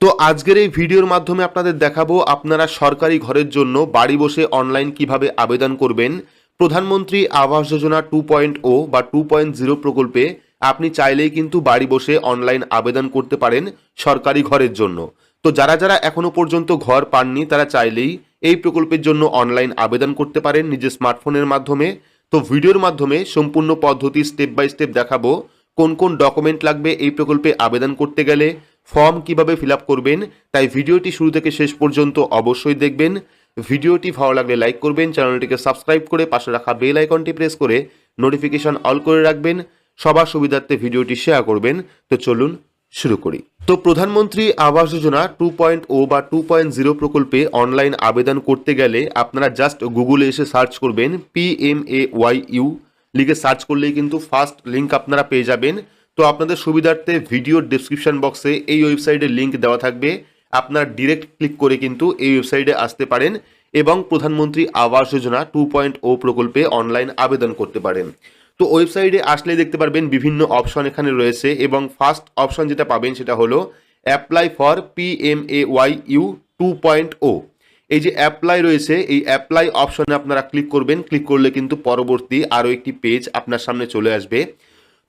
তো আজকের এই ভিডিওর মাধ্যমে আপনাদের দেখাবো আপনারা সরকারি ঘরের জন্য বাড়ি বসে অনলাইন কীভাবে আবেদন করবেন। প্রধানমন্ত্রী আবাস যোজনা টু পয়েন্ট ও বা টু পয়েন্ট জিরো প্রকল্পে আপনি চাইলেই কিন্তু বাড়ি বসে অনলাইন আবেদন করতে পারেন সরকারি ঘরের জন্য। তো যারা যারা এখনও পর্যন্ত ঘর পাননি, তারা চাইলেই এই প্রকল্পের জন্য অনলাইন আবেদন করতে পারেন নিজের স্মার্টফোনের মাধ্যমে। তো ভিডিওর মাধ্যমে সম্পূর্ণ পদ্ধতি স্টেপ বাই স্টেপ দেখাবো। কোন কোন ডকুমেন্ট লাগবে এই প্রকল্পে আবেদন করতে গেলে ফর্ম কীভাবে ফিল করবেন, তাই ভিডিওটি শুরু থেকে শেষ পর্যন্ত অবশ্যই দেখবেন। ভিডিওটি ভালো লাগলে লাইক করবেন, চ্যানেলটিকে সাবস্ক্রাইব করে পাশে রাখা বেল আইকনটি প্রেস করে নোটিফিকেশন অল করে রাখবেন। সবার সুবিধার্থে ভিডিওটি শেয়ার করবেন। তো চলুন শুরু করি। তো প্রধানমন্ত্রী আবাস যোজনা টু পয়েন্ট ও বা টু পয়েন্ট জিরো প্রকল্পে অনলাইন আবেদন করতে গেলে আপনারা জাস্ট গুগলে এসে সার্চ করবেন P M A Y U. লিখে সার্চ করলেই কিন্তু ফার্স্ট লিঙ্ক আপনারা পেয়ে যাবেন। তো আপনাদের সুবিধার্থে ভিডিওর ডিসক্রিপশন বক্সে এই ওয়েবসাইটের লিঙ্ক দেওয়া থাকবে। আপনারা ডিরেক্ট ক্লিক করে কিন্তু এই ওয়েবসাইটে আসতে পারেন এবং প্রধানমন্ত্রী আবাস যোজনা টু পয়েন্ট ও প্রকল্পে অনলাইন আবেদন করতে পারেন। তো ওয়েবসাইটে আসলেই দেখতে পারবেন বিভিন্ন অপশন এখানে রয়েছে এবং ফার্স্ট অপশন যেটা পাবেন সেটা হলো apply for P M A Y U two point o এই যে অ্যাপ্লাই রয়েছে, এই অ্যাপ্লাই অপশনে আপনারা ক্লিক করবেন। ক্লিক করলে কিন্তু পরবর্তী আরও একটি পেজ আপনার সামনে চলে আসবে।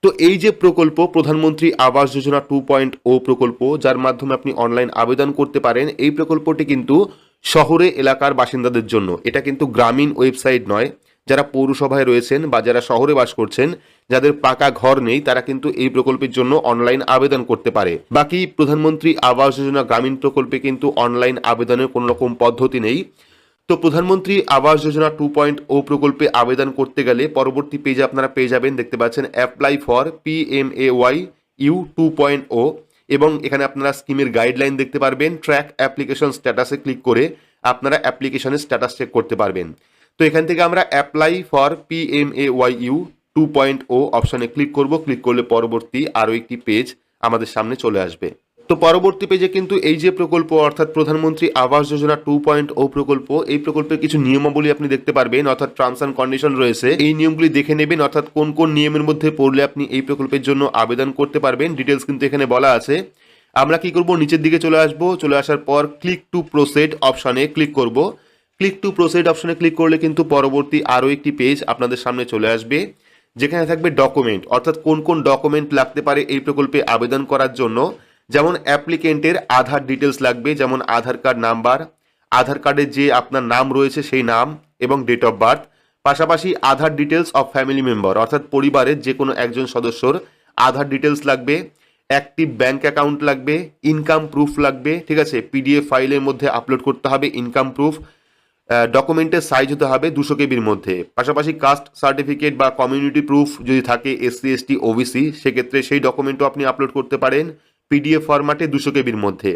তো এই যে প্রকল্প, প্রধানমন্ত্রী আবাস যোজনা টু পয়েন্ট ও প্রকল্প, যার মাধ্যমে আপনি অনলাইন আবেদন করতে পারেন, এই প্রকল্পটি কিন্তু শহরে এলাকার বাসিন্দাদের জন্য। এটা কিন্তু গ্রামীণ ওয়েবসাইট নয়। যারা পৌরসভায় রয়েছেন বা যারা শহরে বাস করছেন, যাদের পাকা ঘর নেই, তারা কিন্তু এই প্রকল্পের জন্য অনলাইন আবেদন করতে পারে। বাকি প্রধানমন্ত্রী আবাস যোজনা গ্রামীণ প্রকল্পে কিন্তু অনলাইন আবেদনের কোনো রকম পদ্ধতি নেই। তো প্রধানমন্ত্রী আবাস যোজনা টু পয়েন্ট ও প্রকল্পে আবেদন করতে গেলে পরবর্তী পেজে আপনারা পেয়ে যাবেন, দেখতে পাচ্ছেন apply for P M A Y U two point o এবং এখানে আপনারা স্কিমের গাইডলাইন দেখতে পারবেন ট্র্যাক অ্যাপ্লিকেশন স্ট্যাটাসে ক্লিক করে আপনারা অ্যাপ্লিকেশনের স্ট্যাটাস চেক করতে পারবেন। তো এখান থেকে আমরা apply for P M A Y U two point o অপশানে ক্লিক করব ক্লিক করলে পরবর্তী আরও একটি পেজ আমাদের সামনে চলে আসবে। তো পরবর্তী পেজে কিন্তু এই যে প্রকল্প, অর্থাৎ প্রধানমন্ত্রী আবাস যোজনা টু পয়েন্ট ও প্রকল্প, এই প্রকল্পের কিছু নিয়মাবলী আপনি দেখতে পারবেন, অর্থাৎ টার্মস অ্যান্ড কন্ডিশন রয়েছে। এই নিয়মগুলি দেখে নেবেন, অর্থাৎ কোন কোন নিয়মের মধ্যে পড়লে আপনি এই প্রকল্পের জন্য আবেদন করতে পারবেন। ডিটেলস কিন্তু এখানে বলা আছে। আমরা কি করব? নিচের দিকে চলে আসব। চলে আসার পর ক্লিক টু প্রোসেড অপশানে ক্লিক করব। ক্লিক টু প্রোসেড অপশানে ক্লিক করলে কিন্তু পরবর্তী আরও একটি পেজ আপনাদের সামনে চলে আসবে, যেখানে থাকবে ডকুমেন্ট অর্থাৎ কোন কোন ডকুমেন্ট লাগতে পারে এই প্রকল্পে আবেদন করার জন্য। যেমন অ্যাপ্লিকেন্টের আধার ডিটেলস লাগবে, যেমন আধার কার্ড নাম্বার আধার কার্ডে যে আপনার নাম রয়েছে সেই নাম এবং ডেট অফ বার্থ পাশাপাশি Aadhaar details of family member অর্থাৎ পরিবারের যে কোনো একজন সদস্যর আধার ডিটেলস লাগবে অ্যাক্টিভ ব্যাঙ্ক অ্যাকাউন্ট লাগবে ইনকাম প্রুফ লাগবে, ঠিক আছে? পিডিএফ ফাইলের মধ্যে আপলোড করতে হবে ইনকাম প্রুফ ডকুমেন্টের সাইজ হতে হবে দুশো কেবির মধ্যে। পাশাপাশি কাস্ট সার্টিফিকেট বা কমিউনিটি প্রুফ যদি থাকে এসসি এসটি ওবিসি সেক্ষেত্রে সেই ডকুমেন্টও আপনি আপলোড করতে পারেন। পিডিএফ ফরম্যাটে দুশো কেবির মধ্যে।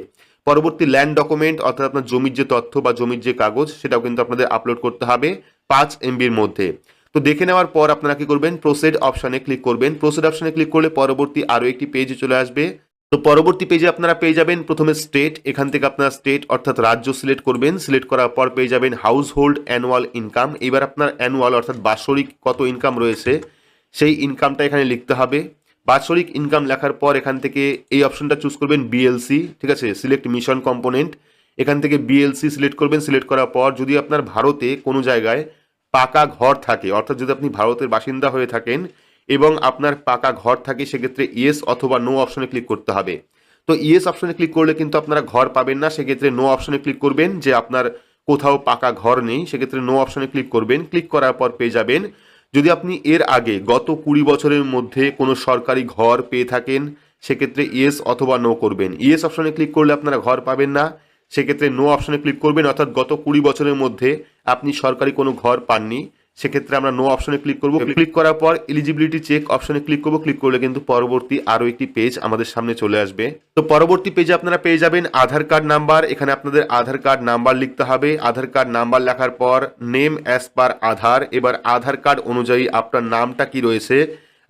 পরবর্তী ল্যান্ড ডকুমেন্ট অর্থাৎ আপনার জমির যে তথ্য বা জমির যে কাগজ, সেটাও কিন্তু আপনাদের আপলোড করতে হবে পাঁচ এমবির মধ্যে। তো দেখে নেওয়ার পর আপনারা কি করবেন? প্রোসেড অপশানে ক্লিক করবেন। প্রোসেড অপশানে ক্লিক করলে পরবর্তী আরও একটি পেজ চলে আসবে। তো পরবর্তী পেজে আপনারা পেয়ে যাবেন প্রথমে স্টেট এখান থেকে আপনারা স্টেট অর্থাৎ রাজ্য সিলেক্ট করবেন। সিলেক্ট করার পর পেয়ে যাবেন হাউস হোল্ড অ্যানুয়াল ইনকাম এবার আপনার অ্যানুয়াল অর্থাৎ বাৎসরিক কত ইনকাম রয়েছে, সেই ইনকামটা এখানে লিখতে হবে। বাৎসরিক ইনকাম লেখার পর এখান থেকে এই অপশনটা চুজ করবেন বিএলসি ঠিক আছে? সিলেক্ট মিশন কম্পোনেন্ট এখান থেকে বিএলসি সিলেক্ট করবেন। সিলেক্ট করার পর যদি আপনার ভারতে কোনো জায়গায় পাকা ঘর থাকে, অর্থাৎ যদি আপনি ভারতের বাসিন্দা হয়ে থাকেন এবং আপনার পাকা ঘর থাকে, সেক্ষেত্রে ইয়েস অথবা নো অপশনে ক্লিক করতে হবে। তো ইয়েস অপশনে ক্লিক করলে কিন্তু আপনারা ঘর পাবেন না। সেক্ষেত্রে নো অপশনে ক্লিক করবেন যে আপনার কোথাও পাকা ঘর নেই। সেক্ষেত্রে নো অপশনে ক্লিক করবেন। ক্লিক করার পর পেয়ে যাবেন যদি আপনি এর আগে গত কুড়ি বছরের মধ্যে কোনো সরকারি ঘর পেয়ে থাকেন, সেক্ষেত্রে ইয়েস অথবা নো করবেন। ইয়েস অপশনে ক্লিক করলে আপনারা ঘর পাবেন না। সেক্ষেত্রে নো অপশনে ক্লিক করবেন, অর্থাৎ গত কুড়ি বছরের মধ্যে আপনি সরকারি কোনো ঘর পাননি। সেক্ষেত্রে আমরা নো অপশনে ক্লিক করব। ক্লিক করার পর এলিজিবিলিটি চেক অপশনে ক্লিক করব। ক্লিক করলে কিন্তু পরবর্তী আরও একটি পেজ আমাদের সামনে চলে আসবে। তো পরবর্তী পেজে আপনারা পেয়ে যাবেন আধার কার্ড নাম্বার এখানে আপনাদের আধার কার্ড নাম্বার লিখতে হবে। আধার কার্ড নাম্বার লেখার পর নেম অ্যাজ পার আধার। এবার আধার কার্ড অনুযায়ী আপনার নামটা কি রয়েছে,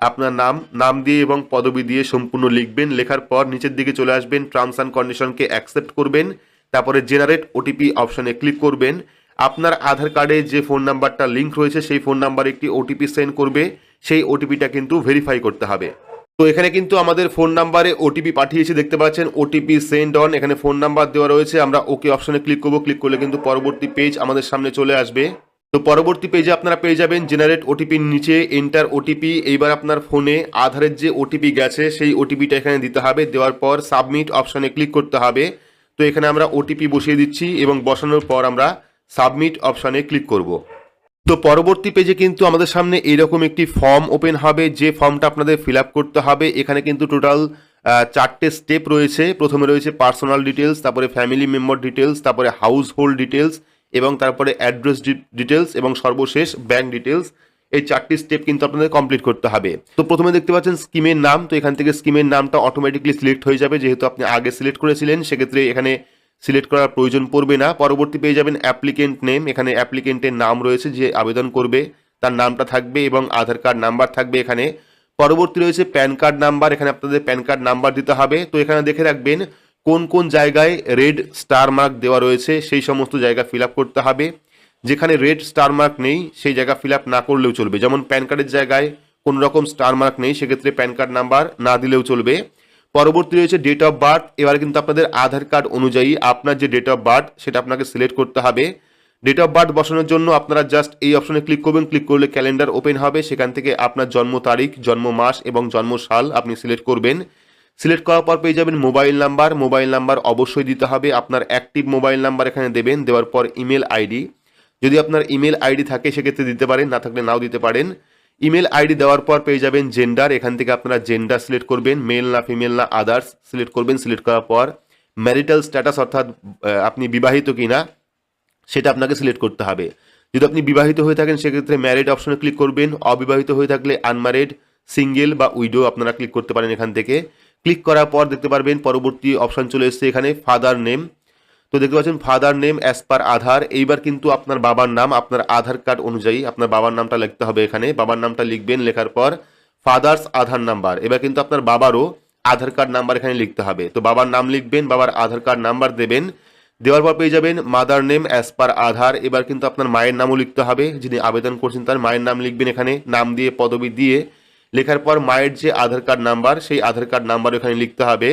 আপনার নাম নাম দিয়ে এবং পদবি দিয়ে সম্পূর্ণ লিখবেন। লেখার পর নিচের দিকে চলে আসবেন। টার্মস অ্যান্ড কন্ডিশনকে অ্যাকসেপ্ট করবেন। তারপরে জেনারেট ওটিপি অপশনে ক্লিক করবেন। আপনার আধার কার্ডে যে ফোন নাম্বারটা লিঙ্ক রয়েছে, সেই ফোন নাম্বারে একটি ওটিপি সেন্ড করবে। সেই ওটিপিটা কিন্তু ভেরিফাই করতে হবে। তো এখানে কিন্তু আমাদের ফোন নাম্বারে ওটিপি পাঠিয়েছে, দেখতে পাচ্ছেন ওটিপি সেন্ড অন এখানে ফোন নাম্বার দেওয়া রয়েছে। আমরা ওকে অপশনে ক্লিক করব। ক্লিক করলে কিন্তু পরবর্তী পেজ আমাদের সামনে চলে আসবে। তো পরবর্তী পেজে আপনারা পেয়ে যাবেন জেনারেট ওটিপির নিচে এন্টার ওটিপি এইবার আপনার ফোনে আধারের যে ওটিপি গেছে, সেই ওটিপিটা এখানে দিতে হবে। দেওয়ার পর সাবমিট অপশনে ক্লিক করতে হবে। তো এখানে আমরা ওটিপি বসিয়ে দিচ্ছি এবং বসানোর পর আমরা সাবমিট অপশানে ক্লিক করব। তো পরবর্তী পেজে কিন্তু আমাদের সামনে এইরকম একটি ফর্ম ওপেন হবে, যে ফর্মটা আপনাদের ফিল করতে হবে। এখানে কিন্তু টোটাল চারটে স্টেপ রয়েছে। প্রথমে রয়েছে পার্সোনাল ডিটেলস তারপরে ফ্যামিলি মেম্বার ডিটেলস তারপরে হাউস হোল্ড ডিটেলস এবং তারপরে অ্যাড্রেস ডিটেলস এবং সর্বশেষ ব্যাংক ডিটেলস এই চারটি স্টেপ কিন্তু আপনাদের কমপ্লিট করতে হবে। তো প্রথমে দেখতে পাচ্ছেন স্কিমের নাম। তো এখান থেকে স্কিমের নামটা অটোমেটিকলি সিলেক্ট হয়ে যাবে। যেহেতু আপনি আগে সিলেক্ট করেছিলেন, সেক্ষেত্রে এখানে সিলেক্ট করার প্রয়োজন পড়বে না। পরবর্তী পেয়ে যাবেন অ্যাপ্লিকেন্ট নেম। এখানে অ্যাপ্লিকেন্টের নাম রয়েছে যে আবেদন করবে। তার নামটা থাকবে এবং আধার কার্ড নাম্বার থাকবে এখানে। পরবর্তী রয়েছে প্যান কার্ড নাম্বার। এখানে আপনাদের প্যান কার্ড নাম্বার দিতে হবে। তো এখানে দেখে রাখবেন কোন কোন জায়গায় রেড স্টার মার্ক দেওয়া রয়েছে, সেই সমস্ত জায়গা ফিল করতে হবে। যেখানে রেড স্টার মার্ক নেই, সেই জায়গা ফিল না করলেও চলবে। যেমন প্যান কার্ডের জায়গায় কোনো রকম স্টার মার্ক নেই, সেক্ষেত্রে প্যান কার্ড নাম্বার না দিলেও চলবে। পরবর্তী রয়েছে ডেট অফ বার্থ এবার কিন্তু আপনাদের আধার কার্ড অনুযায়ী আপনার যে ডেট অফ বার্থ সেটা আপনাকে সিলেক্ট করতে হবে। ডেট অফ বার্থ বসানোর জন্য আপনারা জাস্ট এই অপশনে ক্লিক করবেন। ক্লিক করলে ক্যালেন্ডার ওপেন হবে। সেখান থেকে আপনার জন্ম তারিখ, জন্ম মাস এবং জন্ম সাল আপনি সিলেক্ট করবেন। সিলেক্ট করার পর পেয়ে যাবেন মোবাইল নাম্বার মোবাইল নাম্বার অবশ্যই দিতে হবে। আপনার অ্যাক্টিভ মোবাইল নাম্বার এখানে দেবেন। দেওয়ার পর ইমেল আইডি যদি আপনার ইমেল আইডি থাকে, সেক্ষেত্রে দিতে পারেন। না থাকলে নাও দিতে পারেন। ইমেল আইডি দেওয়ার পর পেয়ে যাবেন জেন্ডার এখান থেকে আপনারা জেন্ডার সিলেক্ট করবেন মেল না ফিমেল না আদার্স সিলেক্ট করবেন সিলেক্ট করার পর ম্যারিটাল স্ট্যাটাস অর্থাৎ আপনি বিবাহিত কিনা, সেটা আপনাকে সিলেক্ট করতে হবে। যদি আপনি বিবাহিত হয়ে থাকেন, সেক্ষেত্রে ম্যারিড অপশনে ক্লিক করবেন। অবিবাহিত হয়ে থাকলে আনম্যারিড সিঙ্গেল বা উইডো আপনারা ক্লিক করতে পারেন এখান থেকে। ক্লিক করার পর দেখতে পারবেন, পরবর্তী অপশন চলে এসেছে এখানে ফাদার নেম তো দেখতে পাচ্ছেন father name as per Aadhaar. এইবার কিন্তু আপনার বাবার নাম, আপনার আধার কার্ড অনুযায়ী আপনার বাবার নামটা লিখতে হবে এখানে। বাবার নামটা লিখবেন, লেখার পর ফাদার্স আধার নাম্বার এবার কিন্তু আপনার বাবারও আধার কার্ড নাম্বার এখানে লিখতে হবে। তো বাবার নাম লিখবেন, বাবার আধার কার্ড নাম্বার দেবেন। দেওয়ার পর পেয়ে যাবেন mother name as per Aadhaar. এবার কিন্তু আপনার মায়ের নামও লিখতে হবে। যিনি আবেদন করছেন তার মায়ের নাম লিখবেন এখানে, নাম দিয়ে, পদবি দিয়ে। লেখার পর মায়ের যে আধার কার্ড নাম্বার সেই আধার কার্ড নাম্বার এখানে লিখতে হবে।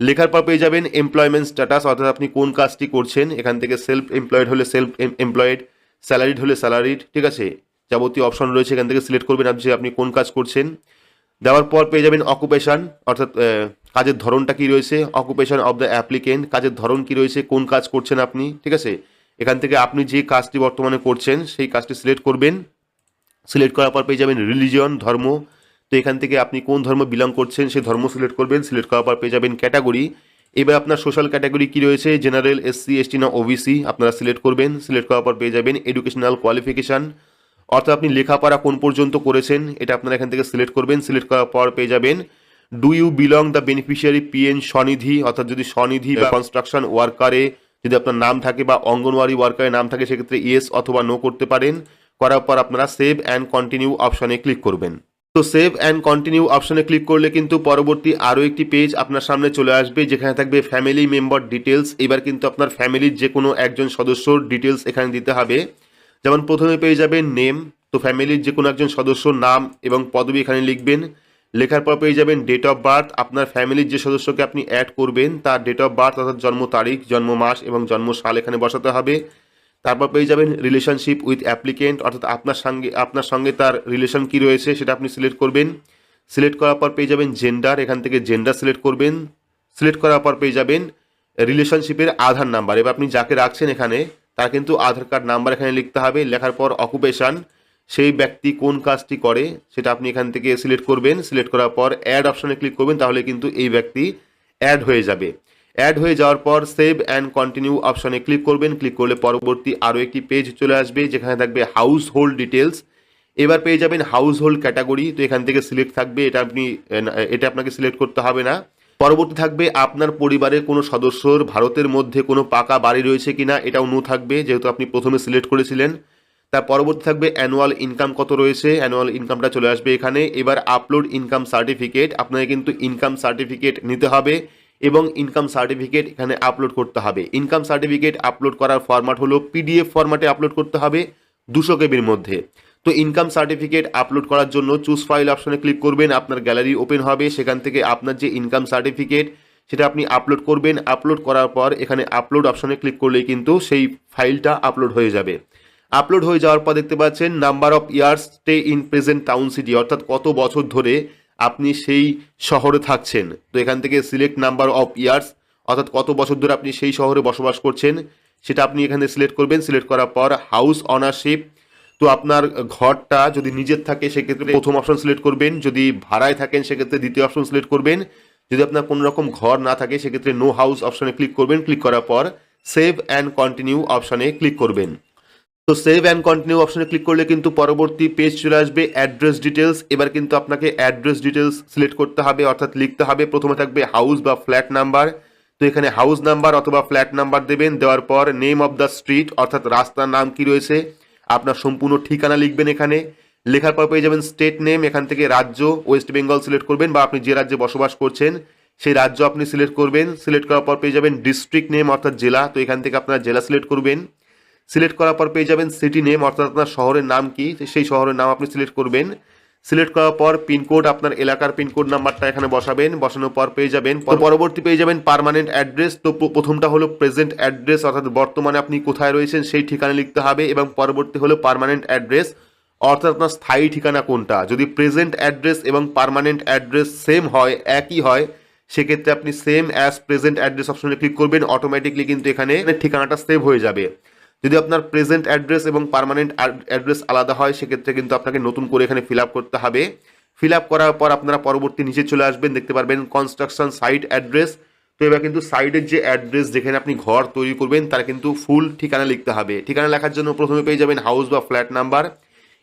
লেখার পর পেয়ে যাবেন এমপ্লয়মেন্ট স্ট্যাটাস অর্থাৎ আপনি কোন কাজটি করছেন, এখান থেকে সেলফ এমপ্লয়েড হলে সেলফ এমপ্লয়েড স্যালারিড হলে স্যালারিড ঠিক আছে? যাবতীয় অপশন রয়েছে, এখান থেকে সিলেক্ট করবেন আপনি আপনি কোন কাজ করছেন। দেওয়ার পর পেয়ে যাবেন অকুপেশান অর্থাৎ কাজের ধরনটা কি রয়েছে? অকুপেশান অফ দ্য অ্যাপ্লিকেন্ট কাজের ধরন কি রয়েছে? কোন কাজ করছেন আপনি? ঠিক আছে? এখান থেকে আপনি যে কাজটি বর্তমানে করছেন, সেই কাজটি সিলেক্ট করবেন। সিলেক্ট করার পর পেয়ে যাবেন রিলিজিয়ন ধর্ম তো এখান থেকে আপনি কোন ধর্ম বিলং করছেন সেই ধর্ম সিলেক্ট করবেন সিলেক্ট করার পর পেয়ে যাবেন ক্যাটাগরি এবার আপনার সোশ্যাল ক্যাটাগরি কি রয়েছে? জেনারেল এসসি এসটি না ওবিসি আপনারা সিলেক্ট করবেন সিলেক্ট করার পর পেয়ে যাবেন এডুকেশনাল কোয়ালিফিকেশান অর্থাৎ আপনি লেখাপড়া কোন পর্যন্ত করেছেন এটা আপনারা এখান থেকে সিলেক্ট করবেন সিলেক্ট করার পর পেয়ে যাবেন do you belong the beneficiary PM Svanidhi? অর্থাৎ যদি স্বনিধি বা কনস্ট্রাকশন ওয়ার্কারে যদি আপনার নাম থাকে বা অঙ্গনওয়াড়ি ওয়ার্কারের নাম থাকে সেক্ষেত্রে ইয়েস অথবা নো করতে পারেন। করার পর আপনারা সেভ অ্যান্ড কন্টিনিউ অপশানে ক্লিক করবেন। তো সেভ অ্যান্ড কন্টিনিউ অপশনে ক্লিক করলে কিন্তু পরবর্তী আরও একটি পেজ আপনার সামনে চলে আসবে, যেখানে থাকবে ফ্যামিলি মেম্বার ডিটেলস এবার কিন্তু আপনার ফ্যামিলির যে কোনো একজন সদস্যর ডিটেলস এখানে দিতে হবে। যেমন প্রথমে পেয়ে যাবেন নেম তো ফ্যামিলির যে কোনো একজন সদস্যর নাম এবং পদবি এখানে লিখবেন। লেখার পর পেয়ে যাবেন ডেট অফ বার্থ আপনার ফ্যামিলির যে সদস্যকে আপনি অ্যাড করবেন, তার ডেট অফ বার্থ অর্থাৎ জন্ম তারিখ, জন্ম মাস এবং জন্ম সাল এখানে বসাতে হবে। তারপর পেয়ে যাবেন রিলেশনশিপ উইথ অ্যাপ্লিকেন্ট অর্থাৎ আপনার সঙ্গে আপনার সঙ্গে তার রিলেশন কি রয়েছে সেটা আপনি সিলেক্ট করবেন। সিলেক্ট করার পর পেয়ে যাবেন জেন্ডার এখান থেকে জেন্ডার সিলেক্ট করবেন। সিলেক্ট করার পর পেয়ে যাবেন রিলেশনশিপের আধার নাম্বার এবার আপনি যাকে রাখছেন এখানে, তার কিন্তু আধার কার্ড নাম্বার এখানে লিখতে হবে। লেখার পর অকুপেশান সেই ব্যক্তি কোন কাজটি করে, সেটা আপনি এখান থেকে সিলেক্ট করবেন। সিলেক্ট করার পর অ্যাড অপশানে ক্লিক করবেন, তাহলে কিন্তু এই ব্যক্তি অ্যাড হয়ে যাবে। অ্যাড হয়ে যাওয়ার পর সেভ অ্যান্ড কন্টিনিউ অপশনে ক্লিক করবেন। ক্লিক করলে পরবর্তী আরও একটি পেজ চলে আসবে, যেখানে থাকবে হাউস হোল্ড ডিটেলস এবার পেয়ে যাবেন হাউস হোল্ড ক্যাটাগরি তো এখান থেকে সিলেক্ট থাকবে, এটা আপনি, এটা আপনাকে সিলেক্ট করতে হবে না। পরবর্তী থাকবে আপনার পরিবারের কোনো সদস্যর, ভারতের মধ্যে কোনো পাকা বাড়ি রয়েছে কিনা, এটাও নো থাকবে, যেহেতু আপনি প্রথমে সিলেক্ট করেছিলেন। তার পরবর্তী থাকবে অ্যানুয়াল ইনকাম কত রয়েছে অ্যানুয়াল ইনকামটা চলে আসবে এখানে। এবার আপলোড ইনকাম সার্টিফিকেট আপনাকে কিন্তু ইনকাম সার্টিফিকেট নিতে হবে। এবং ইনকাম সার্টিফিকেট এখানে আপলোড করতে হবে। ইনকাম সার্টিফিকেট আপলোড করার ফরম্যাট হলো পিডিএফ ফরম্যাটে আপলোড করতে হবে দুশো কেবির মধ্যে। তো ইনকাম সার্টিফিকেট আপলোড করার জন্য চুজ ফাইল অপশনে ক্লিক করবেন, আপনার গ্যালারি ওপেন হবে, সেখান থেকে আপনার যে ইনকাম সার্টিফিকেট সেটা আপনি আপলোড করবেন। আপলোড করার পর এখানে আপলোড অপশনে ক্লিক করলেই কিন্তু সেই ফাইলটা আপলোড হয়ে যাবে। আপলোড হয়ে যাওয়ার পর দেখতে পাচ্ছেন number of years stay in present town city অর্থাৎ কত বছর ধরে আপনি সেই শহরে থাকছেন। তো এখান থেকে সিলেক্ট নাম্বার অফ ইয়ার্স অর্থাৎ কত বছর ধরে আপনি সেই শহরে বসবাস করছেন, সেটা আপনি এখানে সিলেক্ট করবেন। সিলেক্ট করার পর হাউস অনারশিপ তো আপনার ঘরটা যদি নিজের থাকে, সেক্ষেত্রে প্রথম অপশন সিলেক্ট করবেন। যদি ভাড়ায় থাকেন, সেক্ষেত্রে দ্বিতীয় অপশন সিলেক্ট করবেন। যদি আপনার কোনো রকম ঘর না থাকে, সেক্ষেত্রে নো হাউস অপশনে ক্লিক করবেন। ক্লিক করার পর সেভ অ্যান্ড কন্টিনিউ অপশানে ক্লিক করবেন। তো সেভ অ্যান্ড কন্টিনিউ অপশনে ক্লিক করলে কিন্তু পরবর্তী পেজ চলে আসবে অ্যাড্রেস ডিটেলস এবার কিন্তু আপনাকে অ্যাড্রেস ডিটেলস সিলেক্ট করতে হবে, অর্থাৎ লিখতে হবে। প্রথমে থাকবে হাউস বা ফ্ল্যাট নাম্বার তো এখানে হাউস নাম্বার অথবা ফ্ল্যাট নাম্বার দেবেন। দেওয়ার পর নেম অফ দ্য স্ট্রিট অর্থাৎ রাস্তার নাম কি রয়েছে, আপনার সম্পূর্ণ ঠিকানা লিখবেন এখানে। লেখার পর পেয়ে যাবেন স্টেট নেম এখান থেকে রাজ্য ওয়েস্ট বেঙ্গল সিলেক্ট করবেন বা আপনি যে রাজ্যে বসবাস করছেন, সেই রাজ্য আপনি সিলেক্ট করবেন। সিলেক্ট করার পর পেয়ে যাবেন ডিস্ট্রিক্ট নেম অর্থাৎ জেলা। তো এখান থেকে আপনারা জেলা সিলেক্ট করবেন। সিলেক্ট করার পর পেয়ে যাবেন সিটি নেম অর্থাৎ আপনার শহরের নাম কি সেই শহরের নাম আপনি সিলেক্ট করবেন। সিলেক্ট করার পর পিনকোড আপনার এলাকার পিনকোড নাম্বারটা এখানে বসাবেন। বসানোর পর পেয়ে যাবেন পরবর্তী পেয়ে যাবেন পারমানেন্ট অ্যাড্রেস তো প্রথমটা হলো প্রেজেন্ট অ্যাড্রেস অর্থাৎ বর্তমানে আপনি কোথায় রয়েছেন সেই ঠিকানা লিখতে হবে এবং পরবর্তী হলো পার্মানেন্ট অ্যাড্রেস অর্থাৎ আপনার স্থায়ী ঠিকানা কোনটা। যদি প্রেজেন্ট অ্যাড্রেস এবং পার্মানেন্ট অ্যাড্রেস সেম হয় একই হয় সেক্ষেত্রে আপনি সেম অ্যাজ প্রেজেন্ট অ্যাড্রেস অপশনে ক্লিক করবেন অটোমেটিকলি কিন্তু এখানে ঠিকানাটা সেভ হয়ে যাবে। যদি আপনার প্রেজেন্ট অ্যাড্রেস এবং পার্মানেন্ট অ্যাড্রেস আলাদা হয়, সেক্ষেত্রে কিন্তু আপনাকে নতুন করে এখানে ফিল করতে হবে। ফিল করার পর আপনারা পরবর্তী নিচে চলে আসবেন, দেখতে পারবেন কনস্ট্রাকশন সাইট অ্যাড্রেস তো এবার কিন্তু সাইডের যে অ্যাড্রেস যেখানে আপনি ঘর তৈরি করবেন, তার কিন্তু ফুল ঠিকানা লিখতে হবে। ঠিকানা লেখার জন্য প্রথমে পেয়ে যাবেন হাউস বা ফ্ল্যাট নাম্বার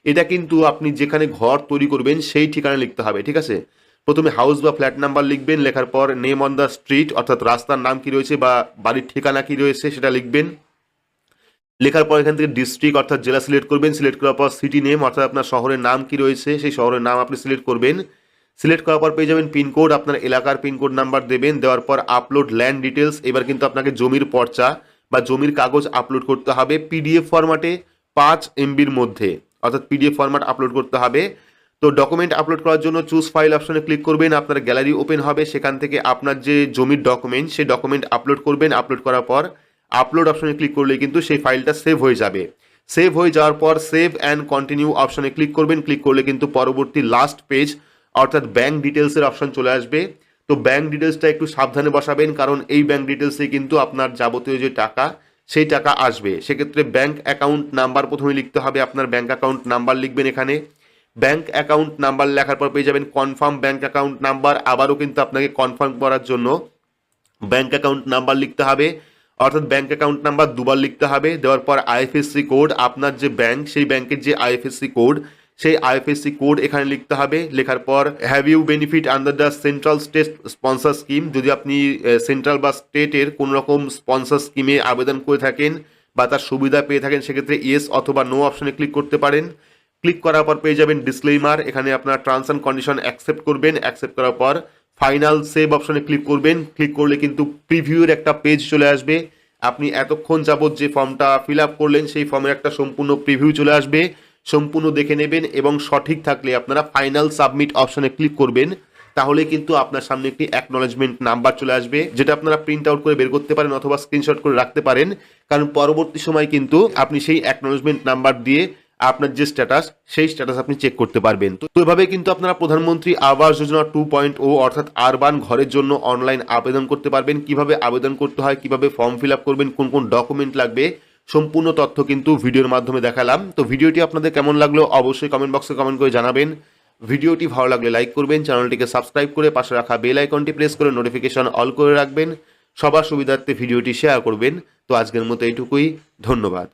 এটা কিন্তু আপনি যেখানে ঘর তৈরি করবেন, সেই ঠিকানা লিখতে হবে, ঠিক আছে? প্রথমে হাউস বা ফ্ল্যাট নাম্বার লিখবেন, লেখার পর নেম অন দ্য স্ট্রিট অর্থাৎ রাস্তার নাম কি রয়েছে বা বাড়ির ঠিকানা কি রয়েছে, সেটা লিখবেন। লেখার পর এখান থেকে ডিস্ট্রিক্ট অর্থাৎ জেলা সিলেক্ট করবেন। সিলেক্ট করার পর সিটি নেম অর্থাৎ আপনার শহরের নাম কি রয়েছে, সেই শহরের নাম আপনি সিলেক্ট করবেন। সিলেক্ট করার পর পেয়ে যাবেন পিনকোড আপনার এলাকার পিনকোড নাম্বার দেবেন। দেওয়ার পর আপলোড ল্যান্ড ডিটেলস এবার কিন্তু আপনাকে জমির পর্চা বা জমির কাগজ আপলোড করতে হবে পিডিএফ ফরম্যাটে পাঁচ এমবির মধ্যে। অর্থাৎ পিডিএফ ফরম্যাট আপলোড করতে হবে। তো ডকুমেন্ট আপলোড করার জন্য চুজ ফাইল অপশনে ক্লিক করবেন, আপনার গ্যালারি ওপেন হবে। সেখান থেকে আপনার যে জমির ডকুমেন্ট সেই ডকুমেন্ট আপলোড করবেন। আপলোড করার পর আপলোড অপশনে ক্লিক করলে কিন্তু সেই ফাইলটা সেভ হয়ে যাবে। সেভ হয়ে যাওয়ার পর সেভ অ্যান্ড কন্টিনিউ অপশনে ক্লিক করবেন। ক্লিক করলে কিন্তু পরবর্তী লাস্ট পেজ অর্থাৎ ব্যাঙ্ক ডিটেলসের অপশন চলে আসবে। তো ব্যাঙ্ক ডিটেলসটা একটু সাবধানে বসাবেন, কারণ এই ব্যাঙ্ক ডিটেলসে কিন্তু আপনার যাবতীয় যে টাকা, সেই টাকা আসবে। সেক্ষেত্রে ব্যাঙ্ক অ্যাকাউন্ট নাম্বার প্রথমে লিখতে হবে, আপনার ব্যাঙ্ক অ্যাকাউন্ট নাম্বার লিখবেন এখানে। ব্যাঙ্ক অ্যাকাউন্ট নাম্বার লেখার পর পেয়ে যাবেন কনফার্ম ব্যাঙ্ক অ্যাকাউন্ট নাম্বার আবারও কিন্তু আপনাকে কনফার্ম করার জন্য ব্যাঙ্ক অ্যাকাউন্ট নাম্বার লিখতে হবে। অর্থাৎ ব্যাঙ্ক অ্যাকাউন্ট নাম্বার দুবার লিখতে হবে, দেওয়ার পর আইএফএসসি কোড আপনার যে ব্যাঙ্ক সেই ব্যাংকের যে আইএফএসসি কোড সেই আইএফএসসি কোড এখানে লিখতে হবে। লেখার পর have you benefit under the central state sponsor scheme যদি আপনি সেন্ট্রাল বা স্টেটের কোনো রকম স্পন্সর স্কিমে আবেদন করে থাকেন বা তার সুবিধা পেয়ে থাকেন, সেক্ষেত্রে ইয়েস অথবা নো অপশনে ক্লিক করতে পারেন। ক্লিক করার পর পেয়ে যাবেন ডিসক্লেইমার এখানে আপনার টার্মস অ্যান্ড কন্ডিশন অ্যাকসেপ্ট করবেন। অ্যাকসেপ্ট করার পর ফাইনাল সেভ অপশনে ক্লিক করবেন। ক্লিক করলে কিন্তু প্রিভিউর একটা পেজ চলে আসবে। আপনি এতক্ষণ যাবত যে ফর্মটা ফিল করলেন, সেই ফর্মের একটা সম্পূর্ণ প্রিভিউ চলে আসবে। সম্পূর্ণ দেখে নেবেন এবং সঠিক থাকলে আপনারা ফাইনাল সাবমিট অপশনে ক্লিক করবেন। তাহলে কিন্তু আপনার সামনে একটি অ্যাকনলেজমেন্ট নাম্বার চলে আসবে, যেটা আপনারা প্রিন্ট আউট করে বের করতে পারেন অথবা স্ক্রিনশট করে রাখতে পারেন। কারণ পরবর্তী সময় কিন্তু আপনি সেই অ্যাকনলেজমেন্ট নাম্বার দিয়ে আপনার যে স্ট্যাটাস সেই স্ট্যাটাস আপনি চেক করতে পারবেন। তো এভাবে কিন্তু আপনারা প্রধানমন্ত্রী আবাস যোজনা টু পয়েন্ট ও অর্থাৎ আরবান ঘরের জন্য অনলাইন আবেদন করতে পারবেন। কীভাবে আবেদন করতে হয়, কীভাবে ফর্ম ফিল আপ করবেন, কোন কোন ডকুমেন্ট লাগবে, সম্পূর্ণ তথ্য কিন্তু ভিডিওর মাধ্যমে দেখালাম। তো ভিডিওটি আপনাদের কেমন লাগল অবশ্যই কমেন্ট বক্সে কমেন্ট করে জানাবেন। ভিডিওটি ভালো লাগলে লাইক করবেন, চ্যানেলটিকে সাবস্ক্রাইব করে পাশে রাখা বেল আইকনটি প্রেস করে নোটিফিকেশন অল করে রাখবেন। সবার সুবিধার্থে ভিডিওটি শেয়ার করবেন। তো আজকের মতো এইটুকুই, ধন্যবাদ।